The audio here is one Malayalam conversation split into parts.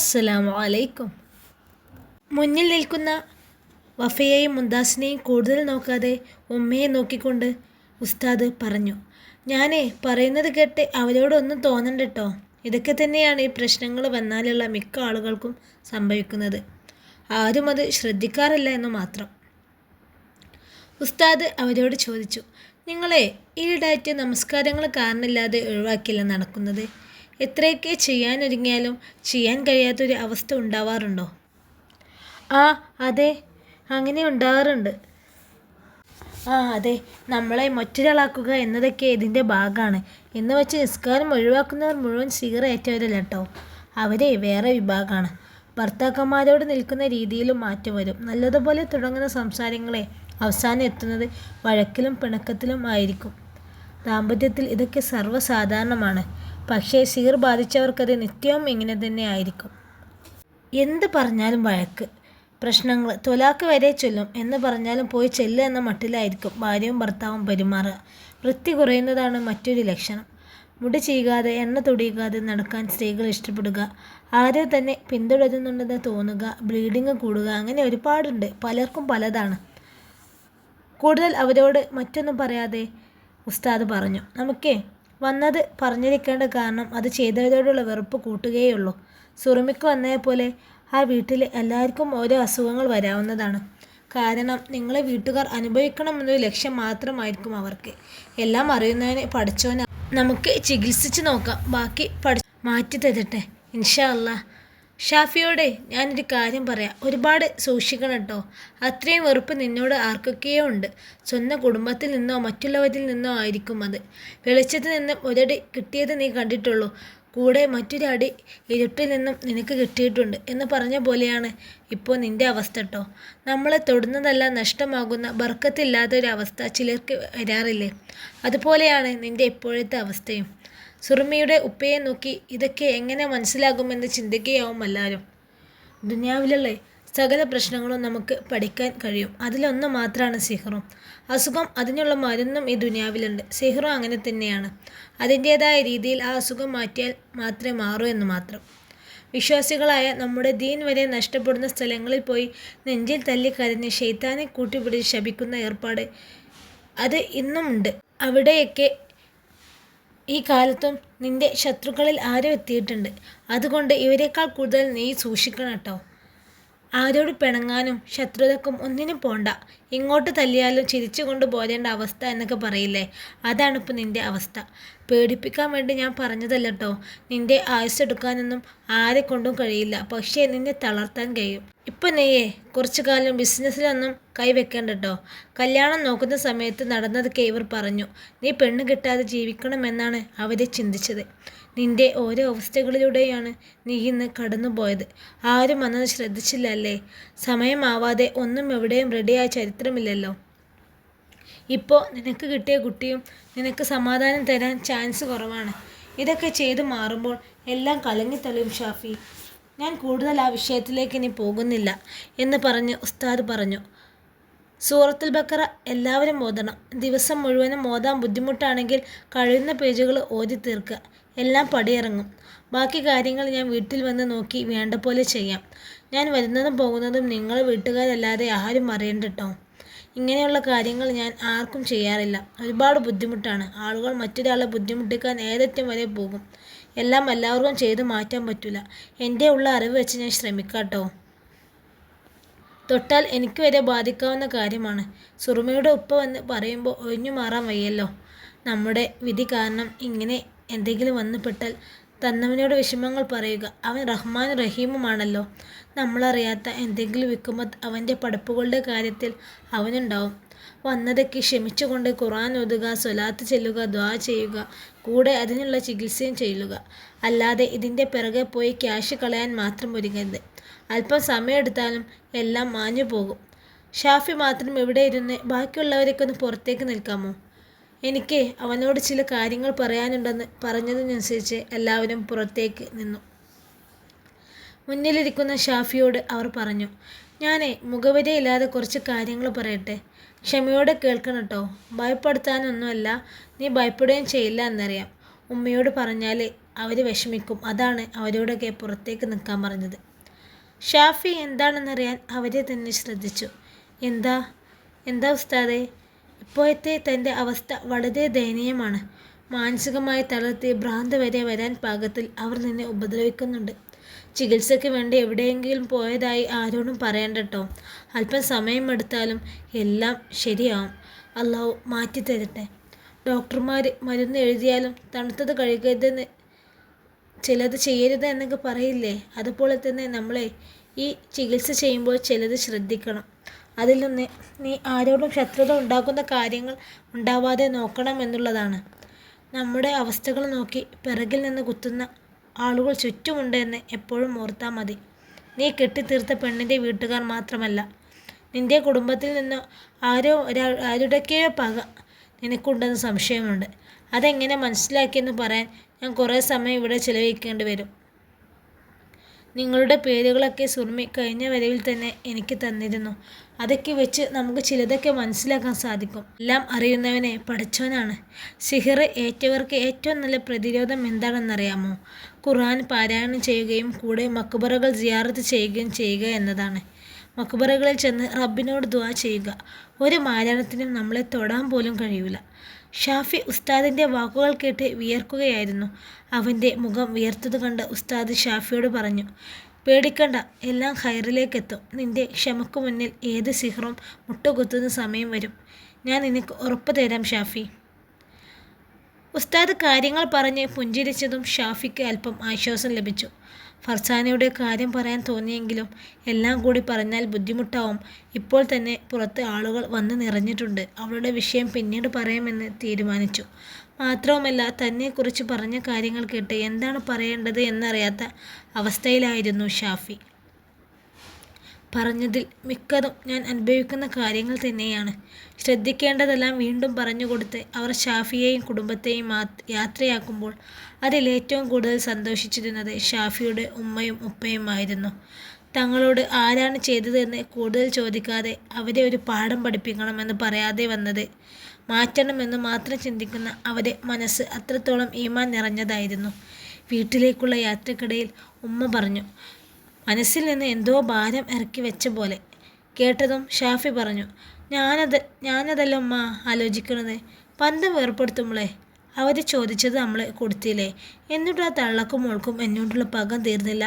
അസ്സലാമു അലൈക്കും. മുന്നിൽ നിൽക്കുന്ന വഫയെയും മുന്താസിനെയും കൂടുതൽ നോക്കാതെ ഉമ്മയെ നോക്കിക്കൊണ്ട് ഉസ്താദ് പറഞ്ഞു ഞാനേ പറയുന്നത് കേട്ട് അവരോടൊന്നും തോന്നണ്ട കേട്ടോ ഇതൊക്കെ തന്നെയാണ് ഈ പ്രശ്നങ്ങൾ വന്നാലുള്ള മിക്ക ആളുകൾക്കും സംഭവിക്കുന്നത്. ആരും അത് ശ്രദ്ധിക്കാറില്ല എന്ന് മാത്രം. ഉസ്താദ് അവരോട് ചോദിച്ചു നിങ്ങളെ ഈ ഈയിടായിട്ട് നമസ്കാരങ്ങൾ കാരണമില്ലാതെ ഒഴിവാക്കില്ല നടക്കുന്നത്? എത്രയൊക്കെ ചെയ്യാനൊരുങ്ങിയാലും ചെയ്യാൻ കഴിയാത്തൊരു അവസ്ഥ ഉണ്ടാവാറുണ്ടോ? ആ അതെ. അങ്ങനെ ഉണ്ടാവാറുണ്ട്. ആ അതെ. നമ്മളെ മറ്റൊരാളാക്കുക എന്നതൊക്കെ ഇതിന്റെ ഭാഗമാണ്. എന്ന് വെച്ച് നിസ്കാരം ഒഴിവാക്കുന്നവർ മുഴുവൻ സിഗറേറ്റവരല്ല കേട്ടോ അവരെ വേറെ വിഭാഗമാണ്. ഭർത്താക്കന്മാരോട് നിൽക്കുന്ന രീതിയിലും മാറ്റം വരും. നല്ലതുപോലെ തുടങ്ങുന്ന സംസാരങ്ങളെ അവസാനം എത്തുന്നത് വഴക്കിലും പിണക്കത്തിലും ആയിരിക്കും. ദാമ്പത്യത്തിൽ ഇതൊക്കെ സർവസാധാരണമാണ്. പക്ഷേ സീർ ബാധിച്ചവർക്കത് നിത്യവും ഇങ്ങനെ തന്നെ ആയിരിക്കും. എന്ത് പറഞ്ഞാലും വഴക്ക്. പ്രശ്നങ്ങൾ തൊലാക്ക് വരെ ചൊല്ലും. എന്ന് പറഞ്ഞാലും പോയി ചെല്ലുക എന്ന മട്ടിലായിരിക്കും ഭാര്യയും ഭർത്താവും പെരുമാറുക. വൃത്തി കുറയുന്നതാണ് മറ്റൊരു ലക്ഷണം. മുടി ചെയ്യാതെ എണ്ണ തൊടിയിക്കാതെ നടക്കാൻ സ്ത്രീകൾ ഇഷ്ടപ്പെടുക. ആരോ തന്നെ പിന്തുടരുന്നുണ്ടെന്ന് തോന്നുക ബ്ലീഡിങ് കൂടുക അങ്ങനെ ഒരുപാടുണ്ട്. പലർക്കും പലതാണ്. കൂടുതൽ അവരോട് മറ്റൊന്നും പറയാതെ ഉസ്താദ് പറഞ്ഞു. നമുക്കേ വന്നത് പറഞ്ഞിരിക്കേണ്ട കാരണം അത് ചെയ്തവരോടുള്ള വെറുപ്പ് കൂട്ടുകയുള്ളൂ സുറുമിക്ക് വന്നതുപോലെ ആ വീട്ടിലെ എല്ലാവർക്കും ഓരോ അസുഖങ്ങൾ വരാവുന്നതാണ്. കാരണം നിങ്ങളെ വീട്ടുകാർ അനുഭവിക്കണമെന്നൊരു ലക്ഷ്യം മാത്രമായിരിക്കും അവർക്ക്. എല്ലാം അറിയുന്നതിന് പഠിച്ചോന നമുക്ക് ചികിത്സിച്ച് നോക്കാം. ബാക്കി പഠി മാറ്റി തരട്ടെ. ഇൻഷാ അല്ലാ ഷാഫിയോടെ ഞാനൊരു കാര്യം പറയാം. ഒരുപാട് സൂക്ഷിക്കണം കേട്ടോ അത്രയും വെറുപ്പ് നിന്നോട് ആർക്കൊക്കെയോ ഉണ്ട്. സ്വന്തം കുടുംബത്തിൽ നിന്നോ മറ്റുള്ളവരിൽ നിന്നോ ആയിരിക്കും അത്. വെളിച്ചത്തിൽ നിന്നും ഒരടി കിട്ടിയത് നീ കണ്ടിട്ടുള്ളൂ. കൂടെ മറ്റൊരു അടി ഇരുട്ടിൽ നിന്നും നിനക്ക് കിട്ടിയിട്ടുണ്ട് എന്ന് പറഞ്ഞ പോലെയാണ് ഇപ്പോൾ നിന്റെ അവസ്ഥ കേട്ടോ നമ്മളെ തൊടുന്നതെല്ലാം നഷ്ടമാകുന്ന ബർക്കത്തില്ലാത്ത ഒരു അവസ്ഥ ചിലർക്ക് വരാറില്ലേ? അതുപോലെയാണ് നിന്റെ ഇപ്പോഴത്തെ അവസ്ഥയും. സുറുമിയുടെ ഉപ്പയെ നോക്കി ഇതൊക്കെ എങ്ങനെ മനസ്സിലാകുമെന്ന് ചിന്തിക്കുകയാവും എല്ലാവരും ദുനിയാവിലുള്ള സകല പ്രശ്നങ്ങളും നമുക്ക് പഠിക്കാൻ കഴിയും. അതിലൊന്ന് മാത്രമാണ് സിഹറും. അസുഖം അതിനുള്ള മരുന്നും ഈ ദുനിയാവിലുണ്ട്. സിഹറും അങ്ങനെ തന്നെയാണ്. അതിന്റേതായ രീതിയിൽ ആ അസുഖം മാറ്റിയാൽ മാത്രമേ മാറൂ എന്ന് മാത്രം. വിശ്വാസികളായ നമ്മുടെ ദീൻ വരെ നഷ്ടപ്പെടുന്ന സ്ഥലങ്ങളിൽ പോയി നെഞ്ചിൽ തല്ലി കരഞ്ഞ് ഷെയ്ത്താനെ കൂട്ടിപ്പിടിച്ച് ശപിക്കുന്ന ഏർപ്പാട് അത് ഇന്നുമുണ്ട്. അവിടെയൊക്കെ ഈ കാലത്തും നിന്റെ ശത്രുക്കളിൽ ആരും എത്തിയിട്ടുണ്ട്. അതുകൊണ്ട് ഇവരെക്കാൾ കൂടുതൽ നീ സൂക്ഷിക്കണം കേട്ടോ. ആരോട് പിണങ്ങാനും ശത്രുതക്കും ഒന്നിനും പോണ്ട. ഇങ്ങോട്ട് തല്ലിയാലും ചിരിച്ചു കൊണ്ട് പോരേണ്ട അവസ്ഥ എന്നൊക്കെ പറയില്ലേ? അതാണ് ഇപ്പോൾ നിന്റെ അവസ്ഥ. പേടിപ്പിക്കാൻ വേണ്ടി ഞാൻ പറഞ്ഞതല്ല കേട്ടോ നിന്റെ ആയുസ് എടുക്കാനൊന്നും ആരെ കൊണ്ടും കഴിയില്ല. പക്ഷേ നിന്നെ തളർത്താൻ കഴിയും. ഇപ്പം നെയ്യേ കുറച്ചു കാലം ബിസിനസ്സിലൊന്നും കൈവെക്കേണ്ട കേട്ടോ കല്യാണം നോക്കുന്ന സമയത്ത് നടന്നതൊക്കെ ഇവർ പറഞ്ഞു. നീ പെണ്ണ് കിട്ടാതെ ജീവിക്കണമെന്നാണ് അവരെ ചിന്തിച്ചത്. നിന്റെ ഓരോ അവസ്ഥകളിലൂടെയാണ് നീ ഇന്ന് കടന്നുപോയത്. ആരും അന്നത് ശ്രദ്ധിച്ചില്ലല്ലേ? സമയമാവാതെ ഒന്നും എവിടെയും റെഡിയായ ചരിത്രമില്ലല്ലോ ഇപ്പോൾ നിനക്ക് കിട്ടിയ കുട്ടിയും നിനക്ക് സമാധാനം തരാൻ ചാൻസ് കുറവാണ്. ഇതൊക്കെ ചെയ്തു മാറുമ്പോൾ എല്ലാം കലങ്ങിത്തളിയും ഷാഫി. ഞാൻ കൂടുതൽ ആ വിഷയത്തിലേക്ക് ഇനി പോകുന്നില്ല എന്ന് പറഞ്ഞ് ഉസ്താദ് പറഞ്ഞു. സൂറത്തുൽ ബക്കറ എല്ലാവരും ഓതണം. ദിവസം മുഴുവനും ഓതാൻ ബുദ്ധിമുട്ടാണെങ്കിൽ കഴിയുന്ന പേജുകൾ ഓതി തീർക്കുക. എല്ലാം പടിയിറങ്ങും. ബാക്കി കാര്യങ്ങൾ ഞാൻ വീട്ടിൽ വന്ന് നോക്കി വേണ്ട പോലെ ചെയ്യാം. ഞാൻ വരുന്നതും പോകുന്നതും നിങ്ങൾ വീട്ടുകാരല്ലാതെ ആരും അറിയണ്ട കേട്ടോ ഇങ്ങനെയുള്ള കാര്യങ്ങൾ ഞാൻ ആർക്കും ചെയ്യാറില്ല. ഒരുപാട് ബുദ്ധിമുട്ടാണ്. ആളുകൾ മറ്റൊരാളെ ബുദ്ധിമുട്ടിക്കാൻ ഏതറ്റം വരെ പോകും. എല്ലാം എല്ലാവർക്കും ചെയ്ത് മാറ്റാൻ പറ്റില്ല എന്റെ ഉള്ള അറിവ് വെച്ച് ഞാൻ ശ്രമിക്കാട്ടോ. തൊട്ടാൽ എനിക്ക് വരെ ബാധിക്കാവുന്ന കാര്യമാണ്. സുറുമയുടെ ഉപ്പ വന്ന് പറയുമ്പോൾ ഒഴിഞ്ഞു മാറാൻ വയ്യല്ലോ. നമ്മുടെ വിധി കാരണം ഇങ്ങനെ എന്തെങ്കിലും വന്നുപെട്ടാൽ തന്നവനോട് വിഷമങ്ങൾ പറയുക. അവൻ റഹ്മാൻ റഹീമുമാണല്ലോ. നമ്മളറിയാത്ത എന്തെങ്കിലും വിൽക്കുമ്പോൾ അവന്റെ പഠിപ്പുകളുടെ കാര്യത്തിൽ അവനുണ്ടാവും. വന്നതൊക്കെ ക്ഷമിച്ചുകൊണ്ട് ഖുറാൻ ഒതുക സ്വലാത്ത് ചെല്ലുക ദ്വാ ചെയ്യുക കൂടെ അതിനുള്ള ചികിത്സയും ചെയ്യുക. അല്ലാതെ ഇതിന്റെ പിറകെ പോയി ക്യാഷ് കളയാൻ മാത്രം ഒരുങ്ങരുത്. അല്പം സമയമെടുത്താലും എല്ലാം മാഞ്ഞു പോകും ഷാഫി മാത്രം ഇവിടെ ഇരുന്ന് ബാക്കിയുള്ളവരൊക്കെ ഒന്ന് പുറത്തേക്ക് നിൽക്കാമോ? എനിക്ക് അവനോട് ചില കാര്യങ്ങൾ പറയാനുണ്ടെന്ന് പറഞ്ഞതിനനുസരിച്ച് എല്ലാവരും പുറത്തേക്ക് നിന്നു. മുന്നിലിരിക്കുന്ന ഷാഫിയോട് അവർ പറഞ്ഞു ഞാനേ മുഖവരയില്ലാതെ കുറച്ച് കാര്യങ്ങൾ പറയട്ടെ. ക്ഷമയോടെ കേൾക്കണം കേട്ടോ ഭയപ്പെടുത്താനൊന്നുമല്ല. നീ ഭയപ്പെടുകയും ചെയ്യില്ല എന്നറിയാം. ഉമ്മയോട് പറഞ്ഞാൽ അവർ വിഷമിക്കും. അതാണ് അവരോടൊക്കെ പുറത്തേക്ക് നിൽക്കാൻ പറഞ്ഞത്. ഷാഫി എന്താണെന്നറിയാൻ അവരെ തന്നെ ശ്രദ്ധിച്ചു. എന്താ? എന്താ ഉസ്താദേ? ഇപ്പോഴത്തെ തന്റെ അവസ്ഥ വളരെ ദയനീയമാണ്. മാനസികമായി തളർത്തി ഭ്രാന്ത് വരെ വരാൻ പാകത്തിൽ അവർ നിന്നെ ഉപദ്രവിക്കുന്നുണ്ട്. ചികിത്സയ്ക്ക് വേണ്ടി എവിടെയെങ്കിലും പോയതായി ആരോടും പറയണ്ടട്ടോ. അല്പം സമയമെടുത്താലും എല്ലാം ശരിയാവും. അള്ളാഹു മാറ്റി തരട്ടെ. ഡോക്ടർമാർ മരുന്ന് എഴുതിയാലും തണുത്തത് കഴുകരുതെന്ന് ചിലത് ചെയ്യരുത് എന്നൊക്കെ പറയില്ലേ? അതുപോലെ തന്നെ നമ്മളെ ഈ ചികിത്സ ചെയ്യുമ്പോൾ ചിലത് ശ്രദ്ധിക്കണം. അതിൽ നിന്ന് നീ ആരോടും ശത്രുത ഉണ്ടാക്കുന്ന കാര്യങ്ങൾ ഉണ്ടാവാതെ നോക്കണം എന്നുള്ളതാണ്. നമ്മുടെ അവസ്ഥകൾ നോക്കി പിറകിൽ നിന്ന് കുത്തുന്ന ആളുകൾ ചുറ്റുമുണ്ട് എന്ന് എപ്പോഴും ഓർത്താൽ മതി. നീ കെട്ടിത്തീർത്ത പെണ്ണിന്റെ വീട്ടുകാർ മാത്രമല്ല. നിന്റെ കുടുംബത്തിൽ നിന്ന് ആരോ ഒരാൾ ആരുടെയൊക്കെയോ പക നിനക്കുണ്ടെന്ന് സംശയമുണ്ട്. അതെങ്ങനെ മനസ്സിലാക്കിയെന്ന് പറയാൻ ഞാൻ കുറേ സമയം ഇവിടെ ചിലവഴിക്കേണ്ടി വരും. നിങ്ങളുടെ പേരുകളൊക്കെ സുർമി കഴിഞ്ഞ വരവിൽ തന്നെ എനിക്ക് തന്നിരുന്നു. അതൊക്കെ വെച്ച് നമുക്ക് ചിലതൊക്കെ മനസ്സിലാക്കാൻ സാധിക്കും. എല്ലാം അറിയുന്നവനെ പഠിച്ചവനാണ്. സിഹിർ ഏറ്റവർക്ക് ഏറ്റവും നല്ല പ്രതിരോധം എന്താണെന്നറിയാമോ? ഖുർആൻ പാരായണം ചെയ്യുകയും കൂടെ മക്ബറകൾ ജിയാറത്ത് ചെയ്യുകയും ചെയ്യുക എന്നതാണ്. മക്ബറകളിൽ ചെന്ന് റബ്ബിനോട് ദുവാ ചെയ്യുക. ഒരു മാരണത്തിനും നമ്മളെ തൊടാൻ പോലും കഴിയില്ല ഷാഫി ഉസ്താദിന്റെ വാക്കുകൾ കേട്ട് വിയർക്കുകയായിരുന്നു. അവന്റെ മുഖം വിയർത്തത് കണ്ട് ഉസ്താദ് ഷാഫിയോട് പറഞ്ഞു പേടിക്കണ്ട എല്ലാം ഹൈറിലേക്കെത്തും നിന്റെ ക്ഷമക്ക് മുന്നിൽ ഏത് സിഹറും മുട്ടുകുത്തുന്ന സമയം വരും. ഞാൻ നിനക്ക് ഉറപ്പ് തരാം ഷാഫി ഉസ്താദ് കാര്യങ്ങൾ പറഞ്ഞ് പുഞ്ചിരിച്ചതും ഷാഫിക്ക് അല്പം ആശ്വാസം ലഭിച്ചു. ഫർസാനയുടെ കാര്യം പറയാൻ തോന്നിയെങ്കിലും എല്ലാം കൂടി പറഞ്ഞാൽ ബുദ്ധിമുട്ടാവും. ഇപ്പോൾ തന്നെ പുറത്ത് ആളുകൾ വന്ന് നിറഞ്ഞിട്ടുണ്ട്. അവളുടെ വിഷയം പിന്നീട് പറയാമെന്ന് തീരുമാനിച്ചു. മാത്രവുമല്ല തന്നെക്കുറിച്ച് പറഞ്ഞ കാര്യങ്ങൾ കേട്ട് എന്താണ് പറയേണ്ടത് എന്നറിയാത്ത അവസ്ഥയിലായിരുന്നു ഷാഫി. പറഞ്ഞതിൽ മിക്കതും ഞാൻ അനുഭവിക്കുന്ന കാര്യങ്ങൾ തന്നെയാണ്. ശ്രദ്ധിക്കേണ്ടതെല്ലാം വീണ്ടും പറഞ്ഞുകൊടുത്ത് അവർ ഷാഫിയെയും കുടുംബത്തെയും യാത്രയാക്കുമ്പോൾ അതിൽ ഏറ്റവും കൂടുതൽ സന്തോഷിച്ചിരുന്നത് ഷാഫിയുടെ ഉമ്മയും ഉപ്പയുമായിരുന്നു. തങ്ങളോട് ആരാണ് ചെയ്തതെന്ന് കൂടുതൽ ചോദിക്കാതെ അവരെ ഒരു പാഠം പഠിപ്പിക്കണമെന്ന് പറയാതെ വന്നത് മാറ്റണമെന്ന് മാത്രം ചിന്തിക്കുന്ന അവരെ മനസ്സ് അത്രത്തോളം ഈമാൻ നിറഞ്ഞതായിരുന്നു. വീട്ടിലേക്കുള്ള യാത്രക്കിടയിൽ ഉമ്മ പറഞ്ഞു മനസ്സിൽ നിന്ന് എന്തോ ഭാരം ഇറക്കി വെച്ച പോലെ. കേട്ടതും ഷാഫി പറഞ്ഞു ഞാനത് ഞാനതല്ല ഉമ്മ ആലോചിക്കണത്. പന്തം വേർപ്പെടുത്തുമ്പോളേ അവർ ചോദിച്ചത് നമ്മൾ കൊടുത്തില്ലേ? എന്നിട്ട് ആ തള്ളക്കും മോൾക്കും എന്നോടുള്ള പകം തീർന്നില്ല.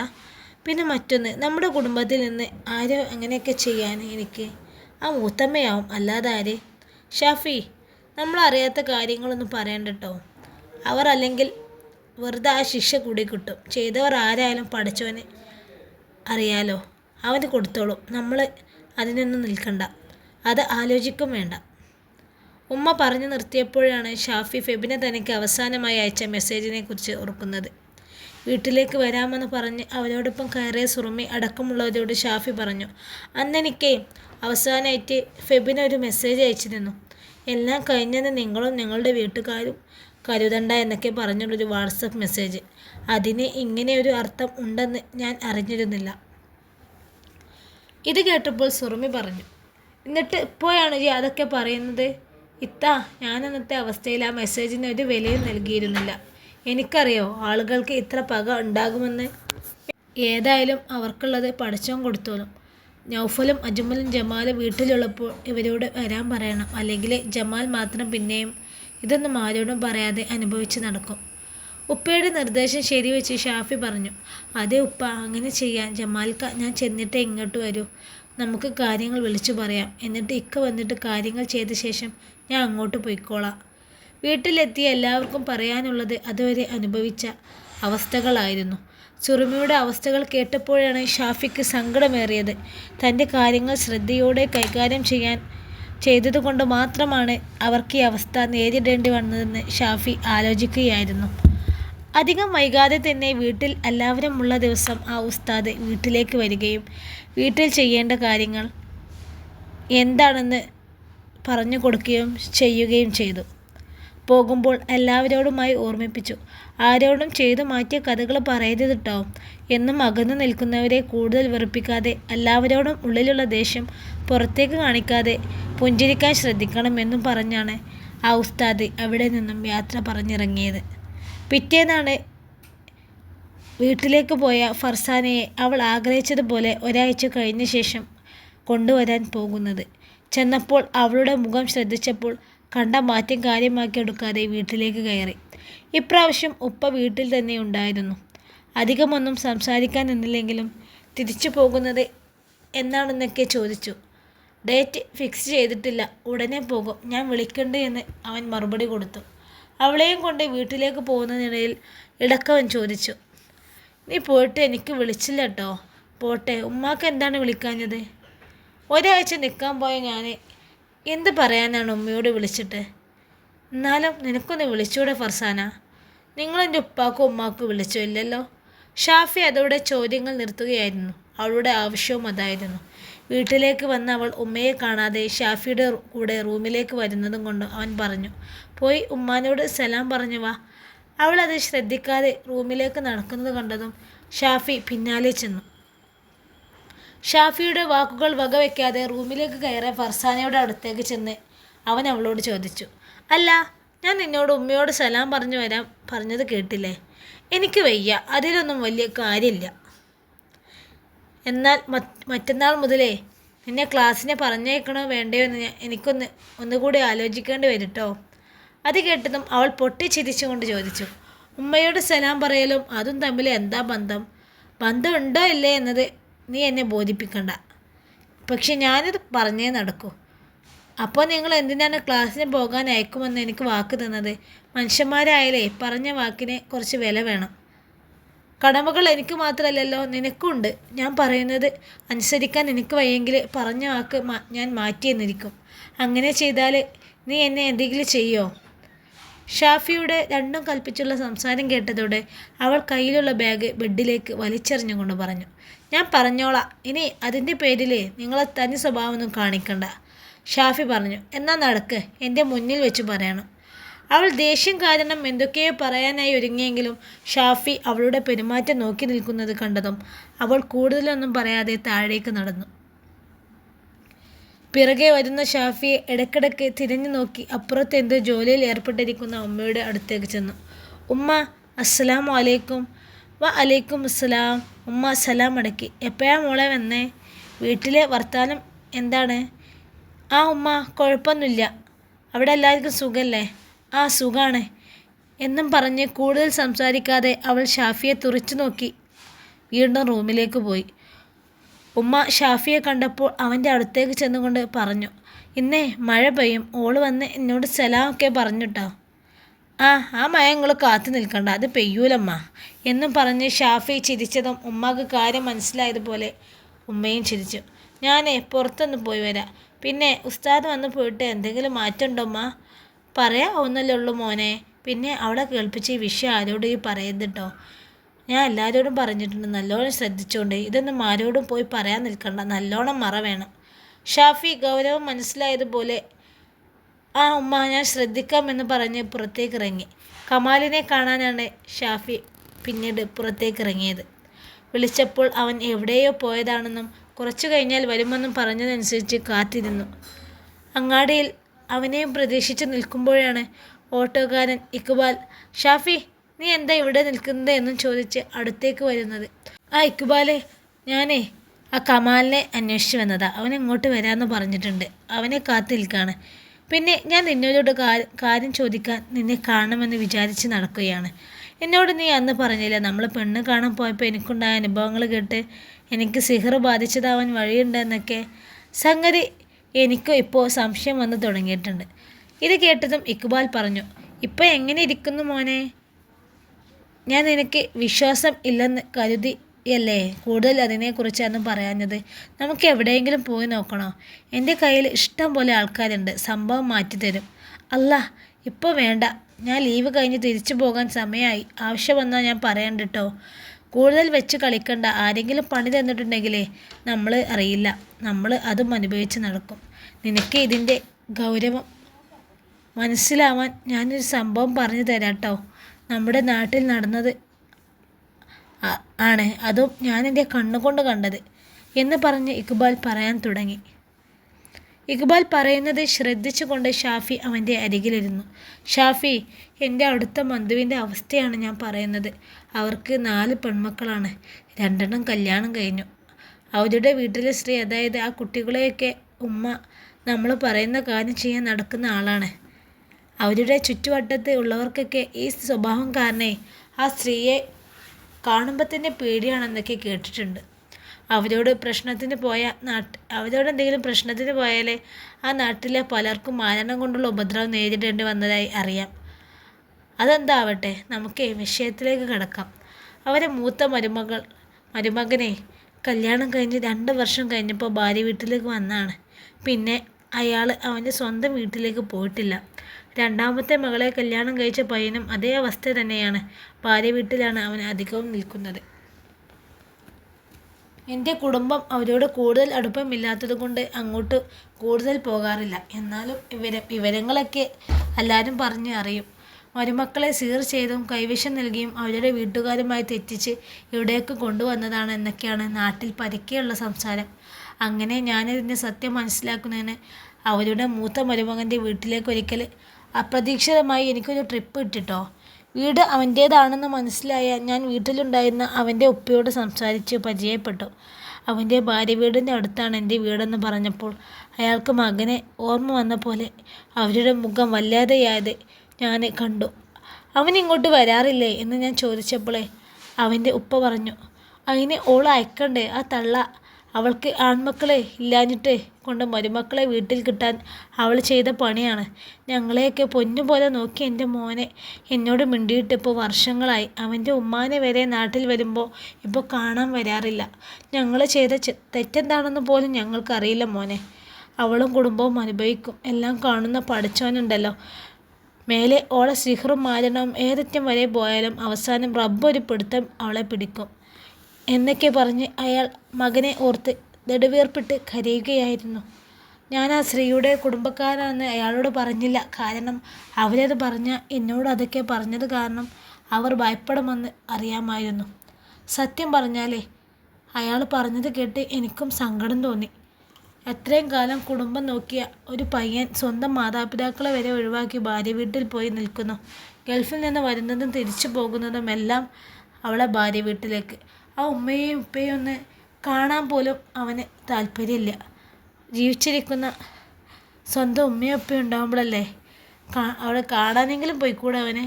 പിന്നെ മറ്റൊന്ന് നമ്മുടെ കുടുംബത്തിൽ നിന്ന് ആരോ അങ്ങനെയൊക്കെ ചെയ്യാൻ എനിക്ക്? ആ മൂത്തമ്മയാവും അല്ലാതെ ആര്? ഷാഫി നമ്മളറിയാത്ത കാര്യങ്ങളൊന്നും പറയണ്ട കേട്ടോ അവർ അല്ലെങ്കിൽ വെറുതെ ആ ശിക്ഷ കൂടി കിട്ടും. ചെയ്തവർ ആരായാലും പഠിച്ചവന് അറിയാലോ. അവന് കൊടുത്തോളും. നമ്മൾ അതിനൊന്നും നിൽക്കണ്ട. അത് ആലോചിക്കും വേണ്ട. ഉമ്മ പറഞ്ഞു നിർത്തിയപ്പോഴാണ് ഷാഫി ഫെബിനെ തനിക്ക് അവസാനമായി അയച്ച മെസ്സേജിനെ കുറിച്ച് ഓർക്കുന്നത് വീട്ടിലേക്ക് വരാമെന്ന് പറഞ്ഞ് അവരോടൊപ്പം കയറിയ സുറുമി അടക്കമുള്ളവരോട് ഷാഫി പറഞ്ഞു അന്നെനിക്ക് അവസാനമായിട്ട് ഒരു മെസ്സേജ് അയച്ചിരുന്നു. എല്ലാം കഴിഞ്ഞെന്ന് നിങ്ങളും നിങ്ങളുടെ വീട്ടുകാരും കരുതണ്ട എന്നൊക്കെ പറഞ്ഞുള്ളൊരു വാട്സപ്പ് മെസ്സേജ്. അതിന് ഇങ്ങനെ ഒരു അർത്ഥം ഉണ്ടെന്ന് ഞാൻ അറിഞ്ഞിരുന്നില്ല. ഇത് കേട്ടപ്പോൾ സുറുമി പറഞ്ഞു എന്നിട്ട് ഇപ്പോഴാണ് ഈ അതൊക്കെ പറയുന്നത്? ഇത്ത ഞാൻ അന്നത്തെ അവസ്ഥയിൽ ആ മെസ്സേജിന് ഒരു വിലയും നൽകിയിരുന്നില്ല. എനിക്കറിയോ ആളുകൾക്ക് ഇത്ര പക ഉണ്ടാകുമെന്ന്? ഏതായാലും അവർക്കുള്ളത് പഠിച്ചോൻ കൊടുത്തോളും. നൗഫലും അജ്മലും ജമാലും വീട്ടിലുള്ളപ്പോൾ ഇവരോട് വരാൻ പറയണം. അല്ലെങ്കിൽ ജമാൽ മാത്രം പിന്നെയും ഇതൊന്നും ആരോടും പറയാതെ അനുഭവിച്ച് നടക്കും. ഉപ്പയുടെ നിർദ്ദേശം ശരിവെച്ച് ഷാഫി പറഞ്ഞു അതേ ഉപ്പ അങ്ങനെ ചെയ്യാൻ ജമാൽക്ക ഞാൻ ചെന്നിട്ടേ ഇങ്ങോട്ട് വരൂ. നമുക്ക് കാര്യങ്ങൾ വിളിച്ചു പറയാം. എന്നിട്ട് ഇക്ക വന്നിട്ട് കാര്യങ്ങൾ ചെയ്ത ശേഷം ഞാൻ അങ്ങോട്ട് പോയിക്കോളാം. വീട്ടിലെത്തിയ എല്ലാവർക്കും പറയാനുള്ളത് അതുവരെ അനുഭവിച്ച അവസ്ഥകളായിരുന്നു. സുറുമിയുടെ അവസ്ഥകൾ കേട്ടപ്പോഴാണ് ഷാഫിക്ക് സങ്കടമേറിയത്. തന്റെ കാര്യങ്ങൾ ശ്രദ്ധയോടെ കൈകാര്യം ചെയ്യാൻ ചെയ്തതുകൊണ്ട് മാത്രമാണ് അവർക്ക് ഈ അവസ്ഥ നേരിടേണ്ടി വന്നതെന്ന് ഷാഫി ആലോചിക്കുകയായിരുന്നു. അധികം വൈകാതെ തന്നെ വീട്ടിൽ എല്ലാവരും ഉള്ള ദിവസം ആ ഉസ്താദ് വീട്ടിലേക്ക് വരികയും വീട്ടിൽ ചെയ്യേണ്ട കാര്യങ്ങൾ എന്താണെന്ന് പറഞ്ഞു കൊടുക്കുകയും ചെയ്യുകയും ചെയ്തു. പോകുമ്പോൾ എല്ലാവരോടുമായി ഓർമ്മിപ്പിച്ചു. ആരോടും ചെയ്തു മാറ്റിയ കഥകൾ പറയരുത് കേട്ടോ എന്നും അകന്നു നിൽക്കുന്നവരെ കൂടുതൽ വെറുപ്പിക്കാതെ എല്ലാവരോടും ഉള്ളിലുള്ള ദേഷ്യം പുറത്തേക്ക് കാണിക്കാതെ പുഞ്ചിരിക്കാൻ ശ്രദ്ധിക്കണമെന്നും പറഞ്ഞാണ് ആ ഉസ്താദ് അവിടെ നിന്നും യാത്ര പറഞ്ഞിറങ്ങിയത്. പിറ്റേന്നാണ് വീട്ടിലേക്ക് പോയ ഫർസാനയെ അവൾ ആഗ്രഹിച്ചതുപോലെ ഒരാഴ്ച കഴിഞ്ഞ ശേഷം കൊണ്ടുവരാൻ പോകുന്നത്. ചെന്നപ്പോൾ അവളുടെ മുഖം ശ്രദ്ധിച്ചപ്പോൾ കണ്ട മാറ്റം കാര്യമാക്കി എടുക്കാതെ വീട്ടിലേക്ക് കയറി. ഇപ്രാവശ്യം ഉപ്പ വീട്ടിൽ തന്നെ ഉണ്ടായിരുന്നു. അധികമൊന്നും സംസാരിക്കാൻ നിന്നില്ലെങ്കിലും തിരിച്ചു പോകുന്നത് എന്നാണെന്നൊക്കെ ചോദിച്ചു. ഡേറ്റ് ഫിക്സ് ചെയ്തിട്ടില്ല. ഉടനെ പോകും. ഞാൻ വിളിക്കണ്ടേ എന്ന് അവൻ മറുപടി കൊടുത്തു. അവളെയും കൊണ്ട് വീട്ടിലേക്ക് പോകുന്നതിനിടയിൽ ഇടക്കവൻ ചോദിച്ചു. നീ പോയിട്ട് എനിക്ക് വിളിച്ചില്ല കേട്ടോ പോട്ടെ. ഉമ്മാക്ക് എന്താണ് വിളിക്കാഞ്ഞത്? ഒരാഴ്ച നിൽക്കാൻ പോയ ഞാൻ എന്ത് പറയാനാണ് ഉമ്മയോട് വിളിച്ചിട്ട്? എന്നാലും നിനക്കൊന്ന് വിളിച്ചൂടെ ഫർസാന. നിങ്ങളെന്റെ ഉപ്പാക്കും ഉമ്മാക്കും വിളിച്ചോ ഇല്ലല്ലോ? ഷാഫി അതോടെ ചോദ്യങ്ങൾ നിർത്തുകയായിരുന്നു. അവളുടെ ആവശ്യവും അതായിരുന്നു. വീട്ടിലേക്ക് വന്ന അവൾ ഉമ്മയെ കാണാതെ ഷാഫിയുടെ കൂടെ റൂമിലേക്ക് വരുന്നതും കൊണ്ട് അവൻ പറഞ്ഞു പോയി ഉമ്മാനോട് സലാം പറഞ്ഞു വാ. അവളത് ശ്രദ്ധിക്കാതെ റൂമിലേക്ക് നടക്കുന്നത് കണ്ടതും ഷാഫി പിന്നാലെ ചെന്നു. ഷാഫിയുടെ വാക്കുകൾ വകവയ്ക്കാതെ റൂമിലേക്ക് കയറിയ ഫർസാനയുടെ അടുത്തേക്ക് ചെന്ന് അവൻ അവളോട് ചോദിച്ചു അല്ല ഞാൻ നിന്നോട് ഉമ്മയോട് സലാം പറഞ്ഞു വരാൻ പറഞ്ഞത് കേട്ടില്ലേ? എനിക്ക് വയ്യ അതിലൊന്നും വലിയ കാര്യമില്ല. എന്നാൽ മറ്റന്നാൾ മുതലേ നിന്നെ ക്ലാസ്സിനെ പറഞ്ഞേക്കണോ വേണ്ടയോ എന്ന് എനിക്കൊന്ന് ഒന്നുകൂടി ആലോചിക്കേണ്ടി വരും കേട്ടോ അത് കേട്ടതും അവൾ പൊട്ടിച്ചിരിച്ചുകൊണ്ട് ചോദിച്ചു ഉമ്മയോട് സലാം പറയലും അതും തമ്മിൽ എന്താ ബന്ധം? ബന്ധമുണ്ടോ ഇല്ലേ? എന്നത് നീ എന്നെ ബോധിപ്പിക്കണ്ട. പക്ഷെ ഞാനിത് പറഞ്ഞേ നടക്കൂ. അപ്പോൾ നിങ്ങൾ എന്തിനാണ് ക്ലാസ്സിന് പോകാൻ അയക്കുമെന്ന് എനിക്ക് വാക്ക് തന്നത്? മനുഷ്യന്മാരായാലേ പറഞ്ഞ വാക്കിന് കുറച്ച് വില വേണം. കടമകൾ എനിക്ക് മാത്രമല്ലല്ലോ നിനക്കുണ്ട്. ഞാൻ പറയുന്നത് അനുസരിക്കാൻ എനിക്ക് വയ്യെങ്കിൽ പറഞ്ഞ വാക്ക് ഞാൻ മാറ്റി എന്നിരിക്കും അങ്ങനെ ചെയ്താൽ നീ എന്നെ എന്തെങ്കിലും ചെയ്യോ? ഷാഫിയുടെ രണ്ടും കൽപ്പിച്ചുള്ള സംസാരം കേട്ടതോടെ അവൾ കയ്യിലുള്ള ബാഗ് ബെഡിലേക്ക് വലിച്ചെറിഞ്ഞുകൊണ്ട് പറഞ്ഞു. ഞാൻ പറഞ്ഞോളാം. ഇനി അതിന്റെ പേരിൽ നിങ്ങളെ തനി സ്വഭാവമൊന്നും കാണിക്കണ്ട. ഷാഫി പറഞ്ഞു എന്നാൽ നടക്ക് എന്റെ മുന്നിൽ വെച്ച് പറയണം. അവൾ ദേഷ്യം കാരണം എന്തൊക്കെയോ പറയാനായി ഒരുങ്ങിയെങ്കിലും ഷാഫി അവളുടെ പെരുമാറ്റം നോക്കി നിൽക്കുന്നത് കണ്ടതും അവൾ കൂടുതലൊന്നും പറയാതെ താഴേക്ക് നടന്നു. പിറകെ വരുന്ന ഷാഫിയെ ഇടയ്ക്കിടയ്ക്ക് തിരിഞ്ഞു നോക്കി അപ്പുറത്ത് എന്തോ ജോലിയിൽ ഏർപ്പെട്ടിരിക്കുന്ന ഉമ്മയുടെ അടുത്തേക്ക് ചെന്നു. ഉമ്മ അസ്സലാം വലൈക്കും വ അലൈക്കും അസ്സലാം ഉമ്മ സലാം മടക്കി എപ്പോഴാ മോളെ വന്നേ? വീട്ടിലെ വർത്താനം എന്താണ്? ആ ഉമ്മ കുഴപ്പമൊന്നുമില്ല അവിടെ എല്ലാവർക്കും സുഖമല്ലേ ആ സുഖമാണ് എന്നും പറഞ്ഞ് കൂടുതൽ സംസാരിക്കാതെ അവൾ ഷാഫിയെ തുറച്ചു നോക്കി. വീണ്ടും റൂമിലേക്ക് പോയി. ഉമ്മ ഷാഫിയെ കണ്ടപ്പോൾ അവന്റെ അടുത്തേക്ക് ചെന്നുകൊണ്ട് പറഞ്ഞു ഇന്നേ മഴ പെയ്യും. ഓൾ വന്ന് എന്നോട് സലാമൊക്കെ പറഞ്ഞിട്ടോ. ആ ആ മയങ്ങൾ കാത്തു നിൽക്കണ്ട. അത് പെയ്യൂലമ്മ. എന്നും പറഞ്ഞ് ഷാഫി ചിരിച്ചതും ഉമ്മക്ക് കാര്യം മനസ്സിലായതുപോലെ ഉമ്മയും ചിരിച്ചു. ഞാനേ പുറത്തൊന്ന് പോയി വരാം. പിന്നെ ഉസ്താദ് വന്ന് പോയിട്ട് എന്തെങ്കിലും മാറ്റമുണ്ടോ ഉമ്മ? പറയാവുന്നല്ലേ ഉള്ളൂ മോനെ. പിന്നെ അവളെ കേൾപ്പിച്ച് ഈ വിഷയം ആരോടും ഈ പറയരുത് കേട്ടോ ഞാൻ എല്ലാവരോടും പറഞ്ഞിട്ടുണ്ട്. നല്ലോണം ശ്രദ്ധിച്ചുകൊണ്ട് ഇതൊന്നും ആരോടും പോയി പറയാൻ നിൽക്കണ്ട. നല്ലോണം മറ വേണം. ഷാഫി ഗൗരവം മനസ്സിലായതുപോലെ ആ ഉമ്മ ഞാൻ ശ്രദ്ധിക്കാം എന്ന് പറഞ്ഞ് പുറത്തേക്ക് ഇറങ്ങി കമാലിനെ കാണാനാണ് ഷാഫി പിന്നീട് പുറത്തേക്ക് ഇറങ്ങിയത് വിളിച്ചപ്പോൾ അവൻ എവിടെയോ പോയതാണെന്നും കുറച്ചു കഴിഞ്ഞാൽ വരുമെന്നും പറഞ്ഞതനുസരിച്ച് കാത്തിരുന്നു അങ്ങാടിയിൽ അവനെയും പ്രതീക്ഷിച്ച് നിൽക്കുമ്പോഴാണ് ഓട്ടോക്കാരൻ ഇക്ബാൽ ഷാഫി നീ എന്താ ഇവിടെ നിൽക്കുന്നത്? എന്നും ചോദിച്ച് അടുത്തേക്ക് വരുന്നത്. ആ ഇക്ബാലെ ഞാനേ ആ കമാലിനെ അന്വേഷിച്ച് വന്നതാ. അവൻ ഇങ്ങോട്ട് വരാമെന്ന് പറഞ്ഞിട്ടുണ്ട്. അവനെ കാത്തു നിൽക്കുകയാണ് പിന്നെ ഞാൻ നിന്നോട് കാര്യം ചോദിക്കാൻ നിന്നെ കാണണമെന്ന് വിചാരിച്ച് നടക്കുകയാണ്. എന്നോട് നീ അന്ന് പറഞ്ഞില്ല നമ്മൾ പെണ്ണ് കാണാൻ പോയപ്പോൾ എനിക്കുണ്ടായ അനുഭവങ്ങൾ കേട്ട് എനിക്ക് സിഹർ ബാധിച്ചതാവാൻ വഴിയുണ്ടെന്നൊക്കെ. സംഗതി എനിക്ക് ഇപ്പോൾ സംശയം വന്ന് തുടങ്ങിയിട്ടുണ്ട്. ഇത് കേട്ടതും ഇക്ബാൽ പറഞ്ഞു ഇപ്പോൾ എങ്ങനെ ഇരിക്കുന്നു മോനെ? ഞാൻ നിനക്ക് വിശ്വാസം ഇല്ലെന്ന് കരുതിയല്ലേ കൂടുതൽ അതിനെക്കുറിച്ചാണ് പറയാഞ്ഞത്. നമുക്ക് എവിടെയെങ്കിലും പോയി നോക്കണോ? എന്റെ കയ്യിൽ ഇഷ്ടം പോലെ ആൾക്കാരുണ്ട്. സംഭവം മാറ്റിത്തരും അല്ല ഇപ്പോൾ വേണ്ട. ഞാൻ ലീവ് കഴിഞ്ഞ് തിരിച്ചു പോകാൻ സമയമായി ആവശ്യം വന്നാൽ ഞാൻ പറയണ്ട കേട്ടോ കൂടുതൽ വെച്ച് കളിക്കണ്ട. ആരെങ്കിലും പണി തന്നിട്ടുണ്ടെങ്കിലേ നമ്മൾ അറിയില്ല. നമ്മൾ അതും അനുഭവിച്ച് നടക്കും. നിനക്ക് ഇതിന്റെ ഗൗരവം മനസ്സിലാവാൻ ഞാനൊരു സംഭവം പറഞ്ഞു തരാം നമ്മുടെ നാട്ടിൽ നടന്നത് ആണ്. അതും ഞാൻ എന്റെ കണ്ണുകൊണ്ട് കണ്ടത് എന്ന് പറഞ്ഞ് ഇക്ബാൽ പറയാൻ തുടങ്ങി. ഇക്ബാൽ പറയുന്നത് ശ്രദ്ധിച്ചുകൊണ്ട് ഷാഫി അവന്റെ അരികിലിരുന്നു. ഷാഫി എന്റെ അടുത്ത മന്ധുവിന്റെ അവസ്ഥയാണ് ഞാൻ പറയുന്നത്. അവർക്ക് നാല് പെൺമക്കളാണ്. രണ്ടെണ്ണം കല്യാണം കഴിഞ്ഞു. അവരുടെ വീട്ടിലെ സ്ത്രീ അതായത് ആ കുട്ടികളെയൊക്കെ ഉമ്മ നമ്മൾ പറയുന്ന കാര്യം ചെയ്യാൻ നടക്കുന്ന ആളാണ്. അവരുടെ ചുറ്റുവട്ടത്ത് ഉള്ളവർക്കൊക്കെ ഈ സ്വഭാവം കാരണേ ആ സ്ത്രീയെ കാണുമ്പോൾ തന്നെ പേടിയാണെന്നൊക്കെ കേട്ടിട്ടുണ്ട്. അവരോട് പ്രശ്നത്തിന് പോയ നാട്ട് അവരോട് എന്തെങ്കിലും പ്രശ്നത്തിന് പോയാലേ ആ നാട്ടിലെ പലർക്കും മാനണം കൊണ്ടുള്ള ഉപദ്രവം നേരിടേണ്ടി വന്നതായി അറിയാം. അതെന്താവട്ടെ നമുക്ക് വിഷയത്തിലേക്ക് കിടക്കാം. അവരെ മൂത്ത മരുമകൾ മരുമകനെ കല്യാണം കഴിഞ്ഞ് രണ്ട് വർഷം കഴിഞ്ഞപ്പോൾ ഭാര്യ വീട്ടിലേക്ക് വന്നാണ്. പിന്നെ അയാൾ അവന്റെ സ്വന്തം വീട്ടിലേക്ക് പോയിട്ടില്ല. രണ്ടാമത്തെ മകളെ കല്യാണം കഴിച്ച പയ്യനും അതേ അവസ്ഥ തന്നെയാണ്. ഭാര്യ വീട്ടിലാണ് അവൻ അധികവും നിൽക്കുന്നത്. എന്റെ കുടുംബം അവരോട് കൂടുതൽ അടുപ്പമില്ലാത്തതുകൊണ്ട് അങ്ങോട്ട് കൂടുതൽ പോകാറില്ല. എന്നാലും ഇവര വിവരങ്ങളൊക്കെ എല്ലാവരും പറഞ്ഞ് അറിയും. മരുമക്കളെ സീർ ചെയ്തും കൈവശം നൽകിയും അവരുടെ വീട്ടുകാരുമായി തെറ്റിച്ച് ഇവിടേക്ക് കൊണ്ടുവന്നതാണ് എന്നൊക്കെയാണ് നാട്ടിൽ പരക്കെയുള്ള സംസാരം. അങ്ങനെ ഞാനിതിന്റെ സത്യം മനസ്സിലാക്കുന്നതിന് അവരുടെ മൂത്ത മരുമകന്റെ വീട്ടിലേക്ക് ഒരിക്കൽ അപ്രതീക്ഷിതമായി എനിക്കൊരു ട്രിപ്പ് ഇട്ടിട്ടോ? വീട് അവന്റേതാണെന്ന് മനസ്സിലായ ഞാൻ വീട്ടിലുണ്ടായിരുന്ന അവന്റെ ഉപ്പയോട് സംസാരിച്ച് പരിചയപ്പെട്ടു. അവന്റെ ഭാര്യ വീടിന്റെ അടുത്താണ് എന്റെ വീടെന്ന് പറഞ്ഞപ്പോൾ അയാൾക്ക് മകനെ ഓർമ്മ വന്ന പോലെ അവരുടെ മുഖം വല്ലാതെയായത് ഞാൻ കണ്ടു. അവൻ ഇങ്ങോട്ട് വരാറില്ലേ? എന്ന് ഞാൻ ചോദിച്ചപ്പോളേ അവന്റെ ഉപ്പ പറഞ്ഞു. അതിന് ഓൾ അയക്കണ്ടേ? ആ തള്ള അവൾക്ക് ആൺമക്കളെ ഇല്ലാഞ്ഞിട്ട് കൊണ്ട് മരുമക്കളെ വീട്ടിൽ കിട്ടാൻ അവൾ ചെയ്ത പണിയാണ്. ഞങ്ങളെയൊക്കെ പൊന്നുപോലെ നോക്കി എന്റെ മോനെ എന്നോട് മിണ്ടിയിട്ട് ഇപ്പോൾ വർഷങ്ങളായി. അവന്റെ ഉമ്മാനെ വരെ നാട്ടിൽ വരുമ്പോൾ ഇപ്പോൾ കാണാൻ വരാറില്ല. ഞങ്ങൾ ചെയ്ത തെറ്റെന്താണെന്ന് പോലും ഞങ്ങൾക്കറിയില്ല മോനെ. അവളും കുടുംബവും അനുഭവിക്കും. എല്ലാം കാണുന്ന പഠിച്ചവനുണ്ടല്ലോ. മേലെ ഓളെ സിഹറും മാരണവും ഏതറ്റം വരെ പോയാലും അവസാനം റബ്ബൊരു പിടുത്തം അവളെ പിടിക്കും. എന്നൊക്കെ പറഞ്ഞ് അയാൾ മകനെ ഓർത്ത് നെടുവീർപ്പിട്ട് കരയുകയായിരുന്നു. ഞാൻ ആ സ്ത്രീയുടെ കുടുംബക്കാരാണെന്ന് അയാളോട് പറഞ്ഞില്ല. കാരണം അവരത് പറഞ്ഞ എന്നോട് അതൊക്കെ പറഞ്ഞത് കാരണം അവർ ഭയപ്പെടുമെന്ന് അറിയാമായിരുന്നു. സത്യം പറഞ്ഞാലേ അയാൾ പറഞ്ഞത് കേട്ട് എനിക്കും സങ്കടം തോന്നി. എത്രയും കാലം കുടുംബം നോക്കിയ ഒരു പയ്യൻ സ്വന്തം മാതാപിതാക്കളെ വരെ ഒഴിവാക്കി ഭാര്യ വീട്ടിൽ പോയി നിൽക്കുന്നു. ഗൾഫിൽ നിന്ന് വരുന്നതും തിരിച്ചു പോകുന്നതും എല്ലാം അവളെ ഭാര്യ വീട്ടിലേക്ക് ആ ഉമ്മയെയും ഉപ്പയും ഒന്ന് കാണാൻ പോലും അവന് താല്പര്യമില്ല. ജീവിച്ചിരിക്കുന്ന സ്വന്തം ഉമ്മയും ഉപ്പയും ഉണ്ടാകുമ്പോഴല്ലേ അവിടെ കാണാനെങ്കിലും പോയിക്കൂടെ അവന്?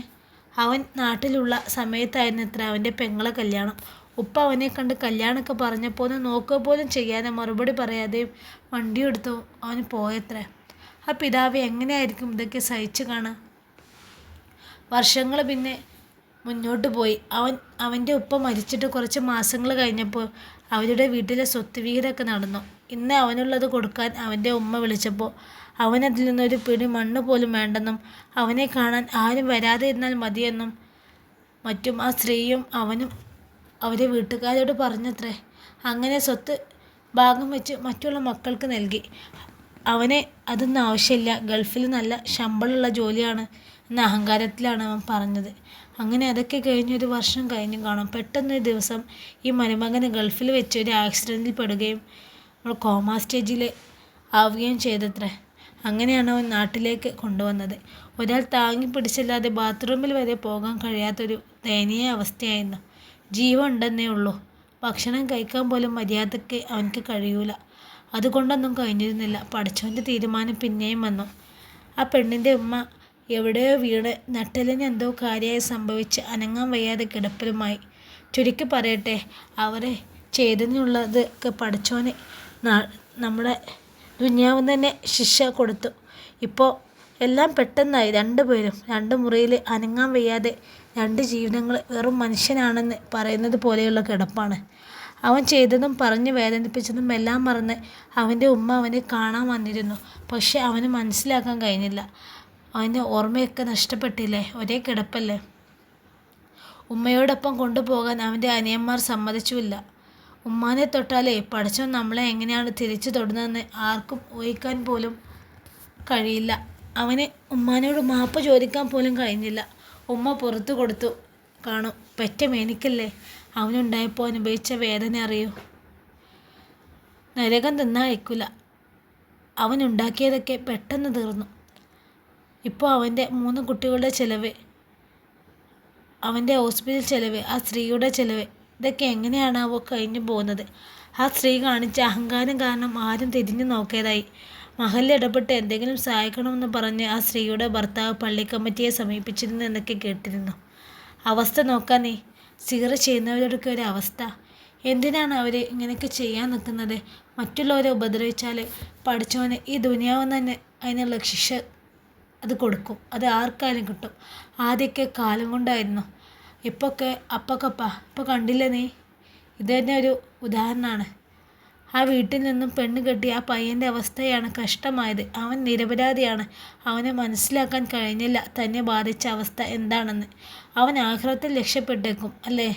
അവൻ നാട്ടിലുള്ള സമയത്തായിരുന്നു ഇത്ര അവന്റെ പെങ്ങളെ കല്യാണം. ഉപ്പ അവനെ കണ്ട് കല്യാണമൊക്കെ പറഞ്ഞപ്പോൾ ഒന്ന് നോക്കുക പോലും ചെയ്യാതെ മറുപടി പറയാതെയും വണ്ടി എടുത്തു അവൻ പോയത്രേ. ആ പിതാവ് എങ്ങനെയായിരിക്കും ഇതൊക്കെ സഹിച്ചു കാണുക? വർഷങ്ങൾ പിന്നെ മുന്നോട്ട് പോയി. അവൻ അവന്റെ ഉപ്പ മരിച്ചിട്ട് കുറച്ച് മാസങ്ങൾ കഴിഞ്ഞപ്പോൾ അവരുടെ വീട്ടിലെ സ്വത്ത് വിഹിതമൊക്കെ നടന്നു. ഇന്ന് അവനുള്ളത് കൊടുക്കാൻ അവന്റെ ഉമ്മ വിളിച്ചപ്പോൾ അവനതിൽ നിന്നൊരു പിടി മണ്ണ് പോലും വേണ്ടെന്നും അവനെ കാണാൻ ആരും വരാതെ ഇരുന്നാൽ മതിയെന്നും മറ്റും ആ സ്ത്രീയും അവനും അവരെ വീട്ടുകാരോട് പറഞ്ഞത്രേ. അങ്ങനെ സ്വത്ത് ഭാഗം വെച്ച് മറ്റുള്ള മക്കൾക്ക് നൽകി. അവനെ അതൊന്നും ആവശ്യമില്ല. ഗൾഫിൽ നല്ല ശമ്പളമുള്ള ജോലിയാണ് എന്ന അഹങ്കാരത്തിലാണ് അവൻ പറഞ്ഞത്. അങ്ങനെ അതൊക്കെ കഴിഞ്ഞൊരു വർഷം കഴിഞ്ഞു കാണും. പെട്ടെന്നൊരു ദിവസം ഈ മരുമകന് ഗൾഫിൽ വെച്ച് ഒരു ആക്സിഡന്റിൽ പെടുകയും നമ്മൾ കോമ സ്റ്റേജിൽ ആവുകയും ചെയ്തത്രേ. അങ്ങനെയാണ് അവൻ നാട്ടിലേക്ക് കൊണ്ടുവന്നത്. ഒരാൾ താങ്ങി പിടിച്ചില്ലാതെ ബാത്റൂമിൽ വരെ പോകാൻ കഴിയാത്തൊരു ദയനീയ അവസ്ഥയായിരുന്നു. ജീവൻ ഉണ്ടെന്നേ ഉള്ളൂ. ഭക്ഷണം കഴിക്കാൻ പോലും മര്യാദയ്ക്ക് അവനക്ക് കഴിയൂല. അതുകൊണ്ടൊന്നും കഴിഞ്ഞിരുന്നില്ല. പഠിച്ചവന്റെ തീരുമാനം പിന്നെയും വന്നു. ആ പെണ്ണിന്റെ ഉമ്മ എവിടെയോ വീണ് നട്ടലിന് എന്തോ കാര്യമായി സംഭവിച്ച് അനങ്ങാൻ വയ്യാതെ കിടപ്പിലുമായി. ചുരുക്കി പറയട്ടെ അവരെ ചെയ്തതിനുള്ളതൊക്കെ പഠിച്ചോനെ നമ്മുടെ ദുന്യാവ് തന്നെ ശിക്ഷ കൊടുത്തു. ഇപ്പോൾ എല്ലാം പെട്ടെന്നായി. രണ്ടുപേരും രണ്ട് മുറിയിൽ അനങ്ങാൻ വയ്യാതെ രണ്ട് ജീവിതങ്ങൾ വെറും മനുഷ്യനാണെന്ന് പറയുന്നത് പോലെയുള്ള കിടപ്പാണ്. അവൻ ചെയ്തതും പറഞ്ഞ് വേദനിപ്പിച്ചതും എല്ലാം മറന്ന് അവന്റെ ഉമ്മ അവനെ കാണാൻ വന്നിരുന്നു. പക്ഷെ അവന് മനസ്സിലാക്കാൻ കഴിഞ്ഞില്ല. അവന്റെ ഓർമ്മയൊക്കെ നഷ്ടപ്പെട്ടില്ലേ? ഒരേ കിടപ്പല്ലേ? ഉമ്മയോടൊപ്പം കൊണ്ടുപോകാൻ അവന്റെ അനിയന്മാർ സമ്മതിച്ചുമില്ല. ഉമ്മാനെ തൊട്ടാലേ പഠിച്ചവൻ നമ്മളെ എങ്ങനെയാണ് തിരിച്ചു തൊടുന്നതെന്ന് ആർക്കും ഊഹിക്കാൻ പോലും കഴിയില്ല. അവന് ഉമ്മാനോട് മാപ്പ് ചോദിക്കാൻ പോലും കഴിഞ്ഞില്ല. ഉമ്മ പുറത്തു കൊടുത്തു. കാണും പെറ്റ മേനിക്കല്ലേ അവനുണ്ടായപ്പോൾ അനുഭവിച്ച വേദന അറിയൂ. നരകം തിന്നാ അവനുണ്ടാക്കിയതൊക്കെ പെട്ടെന്ന് തീർന്നു. ഇപ്പോൾ അവന്റെ മൂന്ന് കുട്ടികളുടെ ചിലവ് അവന്റെ ഹോസ്പിറ്റൽ ചിലവ് ആ സ്ത്രീയുടെ ചിലവ് ഇതൊക്കെ എങ്ങനെയാണ് അവ കഴിഞ്ഞു പോകുന്നത്. ആ സ്ത്രീ കാണിച്ച അഹങ്കാരം കാരണം ആരും തിരിഞ്ഞു നോക്കിയതായി. മഹലിൽ ഇടപെട്ട് എന്തെങ്കിലും സഹായിക്കണമെന്ന് പറഞ്ഞ് ആ സ്ത്രീയുടെ ഭർത്താവ് പള്ളി കമ്മിറ്റിയെ സമീപിച്ചിരുന്നു എന്നൊക്കെ കേട്ടിരുന്നു. അവസ്ഥ നോക്കാൻ നീ സിഗറ ചെയ്യുന്നവരോടൊക്കെ ഒരു അവസ്ഥ. എന്തിനാണ് അവർ ഇങ്ങനെയൊക്കെ ചെയ്യാൻ നിൽക്കുന്നത്? മറ്റുള്ളവരെ ഉപദ്രവിച്ചാൽ പഠിച്ചവന് ഈ ദുനിയാവ് തന്നെ അതിനുള്ള ശിക്ഷ അത് കൊടുക്കും. അത് ആർക്കാലും കിട്ടും. ആദ്യമൊക്കെ കാലം കൊണ്ടായിരുന്നു. ഇപ്പൊക്കെ അപ്പക്കപ്പ ഇപ്പോൾ കണ്ടില്ലേ നീ? ഇത് തന്നെ ഒരു ഉദാഹരണമാണ്. ആ വീട്ടിൽ നിന്നും പെണ്ണ് കെട്ടി ആ പയ്യന്റെ അവസ്ഥയാണ് കഷ്ടമായത്. അവൻ നിരപരാധിയാണ്. അവനെ മനസ്സിലാക്കാൻ കഴിഞ്ഞില്ല. തന്നെ ബാധിച്ച അവസ്ഥ എന്താണെന്ന്. അവൻ ആഗ്രഹത്തിൽ രക്ഷപ്പെട്ടേക്കും അല്ലേ?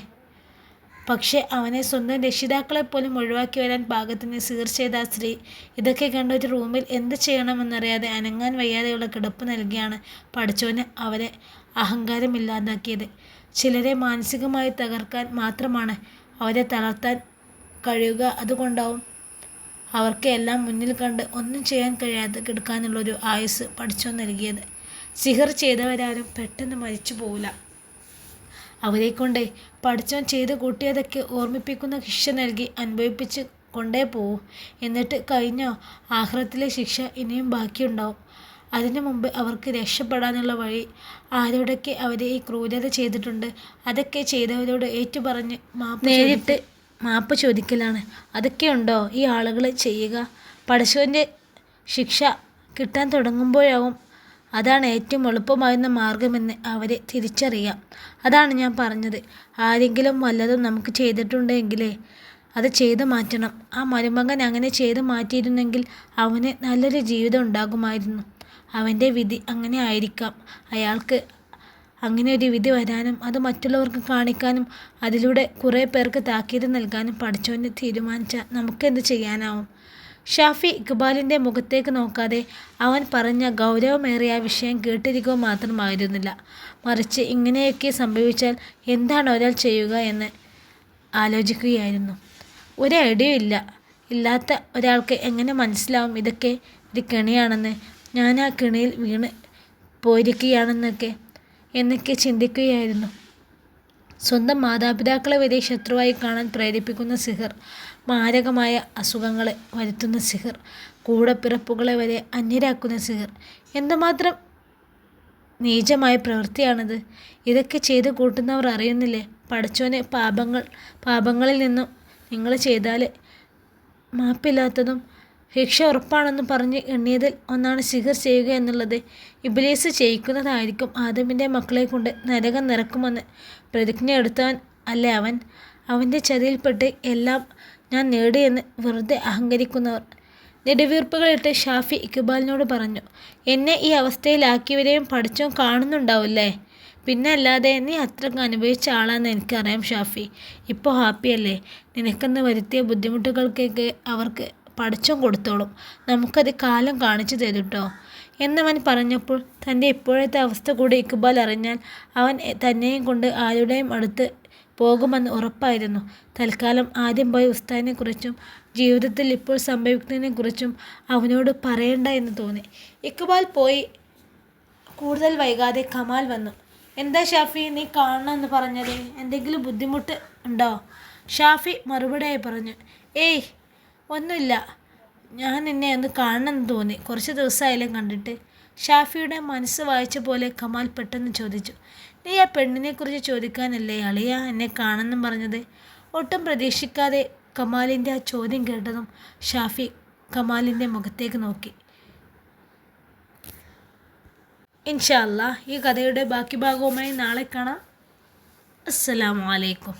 പക്ഷേ അവനെ സ്വന്തം രക്ഷിതാക്കളെ പോലും ഒഴിവാക്കി വരാൻ പാകത്തിന് സീർ ചെയ്ത സ്ത്രീ ഇതൊക്കെ കണ്ട ഒരു റൂമിൽ എന്ത് ചെയ്യണമെന്നറിയാതെ അനങ്ങാൻ വയ്യാതെയുള്ള കിടപ്പ് നൽകിയാണ് പഠിച്ചവന് അവരെ അഹങ്കാരമില്ലാതാക്കിയത് ചിലരെ മാനസികമായി തകർക്കാൻ മാത്രമാണ് അവരെ തളർത്താൻ കഴിയുക. അതുകൊണ്ടാവും അവർക്ക് എല്ലാം മുന്നിൽ കണ്ട് ഒന്നും ചെയ്യാൻ കഴിയാതെ കിടക്കാനുള്ളൊരു ആയുസ് പഠിച്ചു നൽകിയത്. സിഹർ ചെയ്തവരാരും പെട്ടെന്ന് മരിച്ചു പോവില്ല. അവരെ കൊണ്ടേ പഠിച്ചോൻ ചെയ്ത് കൂട്ടിയതൊക്കെ ഓർമ്മിപ്പിക്കുന്ന ശിക്ഷ നൽകി അനുഭവിപ്പിച്ച് കൊണ്ടേ പോവൂ. എന്നിട്ട് കഴിഞ്ഞോ ആഹ്റത്തിലെ ശിക്ഷ ഇനിയും ബാക്കിയുണ്ടാവും. അതിനു മുമ്പ് അവർക്ക് രക്ഷപ്പെടാനുള്ള വഴി ആരോടൊക്കെ അവരെ ഈ ക്രൂരത ചെയ്തിട്ടുണ്ട് അതൊക്കെ ചെയ്തവരോട് ഏറ്റുപറഞ്ഞ് മാപ്പ് നേരിട്ട് മാപ്പ് ചോദിക്കലാണ്. അതൊക്കെ ഉണ്ടോ? ഈ ആളുകൾ ചെയ്യുക. പടശുവിന്റെ ശിക്ഷ കിട്ടാൻ തുടങ്ങുമ്പോഴാവും അതാണ് ഏറ്റവും എളുപ്പമാകുന്ന മാർഗമെന്ന് അവരെ തിരിച്ചറിയാം. അതാണ് ഞാൻ പറഞ്ഞത്. ആരെങ്കിലും വല്ലതും നമുക്ക് ചെയ്തിട്ടുണ്ടെങ്കിലേ അത് ചെയ്തു മാറ്റണം. ആ മരുമകൻ അങ്ങനെ ചെയ്തു മാറ്റിയിരുന്നെങ്കിൽ അവന് നല്ലൊരു ജീവിതം ഉണ്ടാകുമായിരുന്നു. അവന്റെ വിധി അങ്ങനെ ആയിരിക്കാം. അയാൾക്ക് അങ്ങനെ ഒരു വിധി വരാനും അത് മറ്റുള്ളവർക്ക് കാണിക്കാനും അതിലൂടെ കുറേ പേർക്ക് താക്കീത് നൽകാനും പഠിച്ചവന് തീരുമാനിച്ചാൽ നമുക്കെന്ത് ചെയ്യാനാവും? ഷാഫി ഇക്ബാലിന്റെ മുഖത്തേക്ക് നോക്കാതെ അവൻ പറഞ്ഞ ഗൗരവമേറിയ വിഷയം കേട്ടിരിക്കുക മാത്രമായിരുന്നില്ല. മറിച്ച് ഇങ്ങനെയൊക്കെ സംഭവിച്ചാൽ എന്താണ് ഒരാൾ ചെയ്യുക എന്ന് ആലോചിക്കുകയായിരുന്നു. ഒരു ഐഡിയ ഇല്ല. ഇല്ലാത്ത ഒരാൾക്ക് എങ്ങനെ മനസ്സിലാവും ഇതൊക്കെ? ഒരു കെണിയാണെന്ന്. ഞാൻ ആ കെണിയിൽ വീണ് പോയിരിക്കുകയാണെന്നൊക്കെ എന്നൊക്കെ ചിന്തിക്കുകയായിരുന്നു. സ്വന്തം മാതാപിതാക്കളെ വരെ ശത്രുവായി കാണാൻ പ്രേരിപ്പിക്കുന്ന സിഹർ മാരകമായ അസുഖങ്ങളെ വരുത്തുന്ന സിഹർ കൂടപ്പിറപ്പുകളെ വരെ അന്യരാക്കുന്ന സിഹർ. എന്തുമാത്രം നീചമായ പ്രവൃത്തിയാണത്? ഇതൊക്കെ ചെയ്ത് കൂട്ടുന്നവർ അറിയുന്നില്ലേ? പഠിച്ചോനെ പാപങ്ങൾ പാപങ്ങളിൽ നിന്നും നിങ്ങൾ ചെയ്താൽ മാപ്പില്ലാത്തതും ശിക്ഷ ഉറപ്പാണെന്ന് പറഞ്ഞ് എണ്ണിയതിൽ ഒന്നാണ് സിഹർ ചെയ്യുക എന്നുള്ളത്. ഇബിലീസ് ചെയ്യിക്കുന്നതായിരിക്കും ആദമിന്റെ മക്കളെ കൊണ്ട് നരകം നിറക്കുമെന്ന് പ്രതിജ്ഞ എടുത്തവൻ അല്ലേ അവൻ? അവന്റെ ചതിയിൽപ്പെട്ട് എല്ലാം ഞാൻ നേടിയെന്ന് വെറുതെ അഹങ്കരിക്കുന്നവർ. നെടുവീർപ്പുകളിട്ട് ഷാഫി ഇക്ബാലിനോട് പറഞ്ഞു എന്നെ ഈ അവസ്ഥയിലാക്കിയവരെയും പഠിച്ചോ കാണുന്നുണ്ടാവില്ലേ? പിന്നെ അല്ലാതെ നീ അത്രയ്ക്ക് അനുഭവിച്ച ആളാണെന്ന് എനിക്കറിയാം ഷാഫി. ഇപ്പോൾ ഹാപ്പിയല്ലേ നിനക്കെന്ന് വരുത്തിയ ബുദ്ധിമുട്ടുകൾക്കൊക്കെ അവർക്ക് പഠിച്ചും കൊടുത്തോളും. നമുക്കത് കാലം കാണിച്ചു തരുട്ടോ. എന്നവൻ പറഞ്ഞപ്പോൾ തന്റെ ഇപ്പോഴത്തെ അവസ്ഥ കൂടി ഇക്ബാൽ അറിഞ്ഞാൽ അവൻ തന്നെയും കൊണ്ട് ആരുടെയും അടുത്ത് പോകുമെന്ന് ഉറപ്പായിരുന്നു. തൽക്കാലം ആദ്യം പോയി ഉസ്താദിനെക്കുറിച്ചും ജീവിതത്തിൽ ഇപ്പോൾ സംഭവിക്കുന്നതിനെക്കുറിച്ചും അവനോട് പറയണ്ട എന്ന് തോന്നി. ഇക്ബാൽ പോയി. കൂടുതൽ വൈകാതെ കമാൽ വന്നു. എന്താ ഷാഫി നീ കാണണമെന്ന് പറഞ്ഞത്? എന്തെങ്കിലും ബുദ്ധിമുട്ട് ഉണ്ടോ? ഷാഫി മറുപടിയായി പറഞ്ഞു. ഏയ് ഒന്നുമില്ല. ഞാൻ നിന്നെ ഒന്ന് കാണണമെന്ന് തോന്നി. കുറച്ച് ദിവസമായാലും കണ്ടിട്ട്. ഷാഫിയുടെ മനസ്സ് വായിച്ച പോലെ കമാൽ പെട്ടെന്ന് ചോദിച്ചു. നീ ആ പെണ്ണിനെക്കുറിച്ച് ചോദിക്കാനല്ലേ അളിയ എന്നെ കാണുന്നും പറഞ്ഞത്? ഒട്ടും പ്രതീക്ഷിക്കാതെ കമാലിന്റെ ആ ചോദ്യം കേട്ടതും ഷാഫി കമാലിന്റെ മുഖത്തേക്ക് നോക്കി. ഇൻഷാല്ല ഈ കഥയുടെ ബാക്കി ഭാഗവുമായി നാളെ കാണാം. അസ്സലാമലൈക്കും